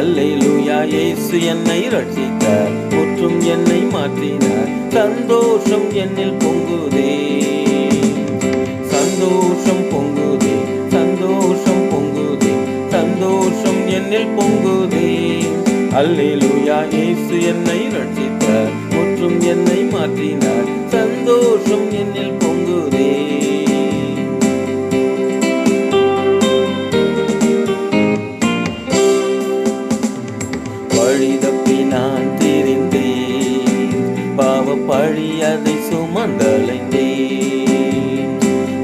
அல்லேலூயா இயேசு என்னை ரட்சித்தார் முற்றும் என்னை மாற்றினார். சந்தோஷம் என்னில் பொங்குதே. சந்தோஷம் பொங்குதே. சந்தோஷம் பொங்குதே. சந்தோஷம் என்னில் பொங்குதே. அல்லேலூயா இயேசு என்னை ரட்சித்தார் முற்றும் என்னை மாற்றினார். சந்தோஷம் என்னில் பாவ பழி அதை சுமந்தலைந்தேன்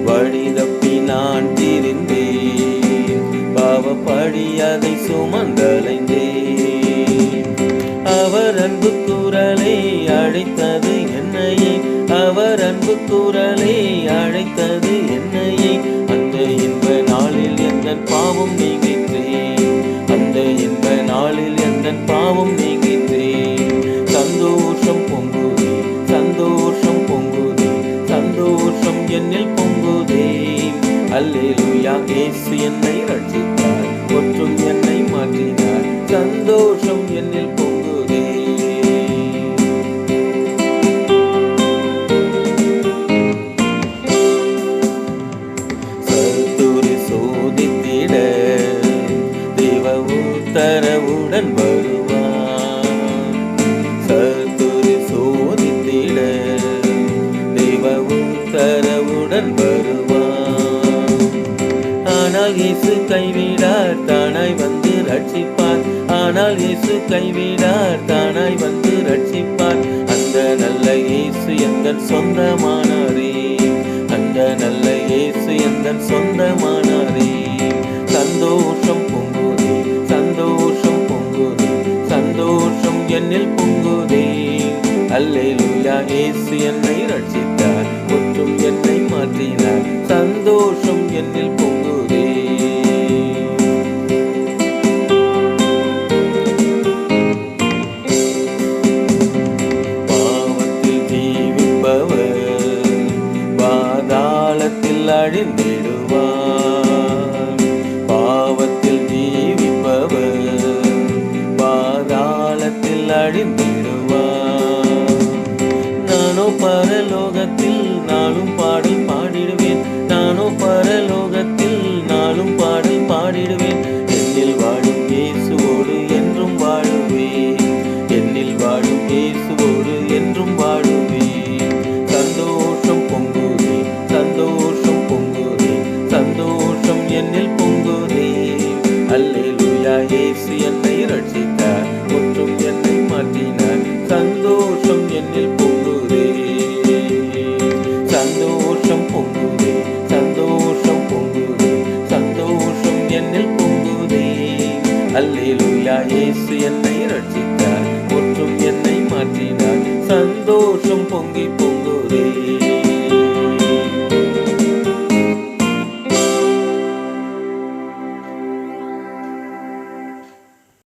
வழி தப்பி நான் திரிந்தேன். பாவ பழி அதை சுமந்தலைந்தேன் அவர் அன்பு குரலை அழைத்தது என்னையே. அவர் அன்பு குரலை அழைத்தது அல்லேலூயா இயேசு என்னை ரட்சித்தார் ஒற்றும் என்னை மாற்றினார். சந்தோஷம் என்னில் பொங்குதே. சத்துரு சோதித்திட தேவ உத்தரவுடன் வருவான் சத்துரு சோதித்திட தேவ உத்தரவுடன் வருவான் ஆனால் இயேசு கைவிடார் தானாய் வந்து ரட்சிப்பார் ஆனால் இயேசு கைவிடார் தானாய் வந்து ரட்சிப்பார் அந்த நல்ல இயேசு எங்கள் சொந்தமானாரே அந்த நல்ல இயேசு எங்கள் சொந்தமானாரே சந்தோஷம் பொங்குதே சந்தோஷம் பொங்குதே சந்தோஷம் என்னில் பொங்குதே. அல்லேலூயா இயேசு என்னை ரட்சித்தார் ஒற்றும் என்னை மாற்றினார். சந்தோஷம் என்னில் பொங்குதே அறிந்திடுவார் பாவத்தில் ஜீவிப்பவர் பாதாளத்தில் அழிந்திடுவார். நானோ பரலோகத்தில் நானும் சந்தோஷம் என்னில் பொங்குதே. அல்லேலூயா இயேசு என்னை ரட்சித்தார் ஒன்றும் என்னை மாற்றினார். சந்தோஷம் என்னில் பொங்குதே. சந்தோஷம் பொங்குதே சந்தோஷம் பொங்குதே சந்தோஷம் என்னில் பொங்குதே. அல்லேலூயா இயேசு என்னை